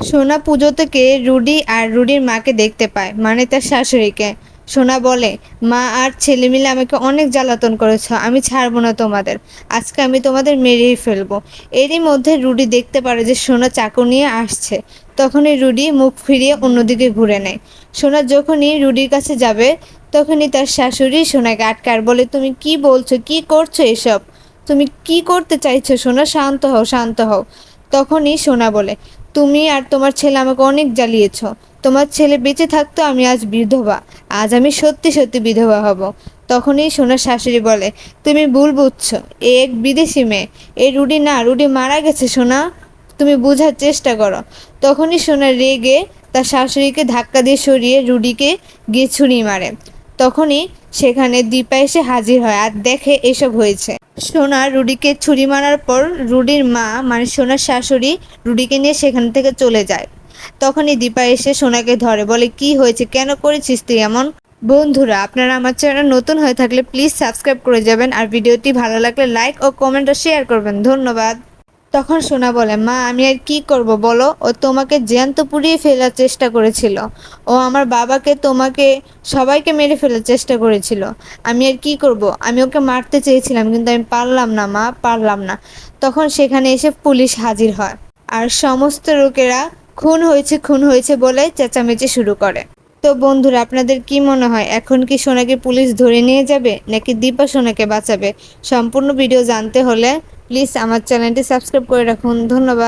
সোনা পুজো থেকে রুডি আর রুডির মাকে দেখতে পায় মানে তার শাশুড়িকে। সোনা বলে, মা আর ছেলে মিলে আমাকে অনেক জ্বালাতন করেছ, আমি ছাড়বো না তোমাদের। আজকে আমি তোমাদের মেরেই ফেলব। এরই মধ্যে রুডি দেখতে পারে যে সোনা চাকু নিয়ে আসছে। তখনই রুডি মুখ ফিরিয়ে অন্যদিকে ঘুরে নেয়। সোনা যখনই রুডির কাছে যাবে, তখনই তার শাশুড়ি সোনাকে আটকার বলে, তুমি কি বলছো? কি করছ এসব? তুমি কি করতে চাইছো? সোনা, শান্ত হও শান্ত হও। তখনই সোনা বলে তুমি আর তোমার ছেলে আমাকে অনেক জ্বালিয়েছ। তোমার ছেলে বেঁচে থাকতো আমি আজ বিধবা। আজ আমি সত্যি সত্যি বিধবা হব। তখনই সোনার শাশুড়ি বলে, তুমি ভুল বুঝছ। এ এক বিদেশি মেয়ে। এ রুডি না, রুডি মারা গেছে সোনা। তুমি বোঝার চেষ্টা করো। তখনই সোনা রেগে তার শাশুড়িকে ধাক্কা দিয়ে সরিয়ে রুডিকে গিয়ে ছুরি মারে। তখনই সেখানে দীপা এসে হাজির হয়। আর দেখে এসব হয়েছে। সোনা রুডিকে ছুরি মারার পর রুডির মা মানে সোনার শাশুড়ি, রুডিকে নিয়ে সেখান থেকে চলে যায়। তখনই দীপা এসে সোনাকে ধরে, বলে, কি হয়েছে? কেন করেছিস তুই এমন? বন্ধুরা, আপনারা আমার চ্যানেল নতুন হয়ে থাকলে প্লিজ সাবস্ক্রাইব করে যাবেন আর ভিডিওটি ভালো লাগলে লাইক ও কমেন্ট শেয়ার করবেন। ধন্যবাদ। তখন সোনা বলে, মা, আমি আর কি করব বলো? ও তোমাকে জ্যান্ত পুড়িয়ে ফেলার চেষ্টা করেছিল। ও আমার বাবাকে তোমাকে, সবাইকে মেরে ফেলার চেষ্টা করেছিল। আমি আর কি করব? আমি ওকে মারতে চেয়েছিলাম, কিন্তু আমি পারলাম না, মা, পারলাম না। তখন সেখানে এসে পুলিশ হাজির হয়। আর সমস্ত লোকেরা খুন হয়েছে খুন হয়েছে বলে চেঁচামেচি শুরু করে। তো বন্ধুরা, আপনাদের কি মনে হয়, এখন কি সোনাকে পুলিশ ধরে নিয়ে যাবে, নাকি দীপা সোনাকে বাঁচাবে? সম্পূর্ণ ভিডিও জানতে হলে প্লিজ আমার চ্যানেলটি সাবস্ক্রাইব করে রাখুন। ধন্যবাদ।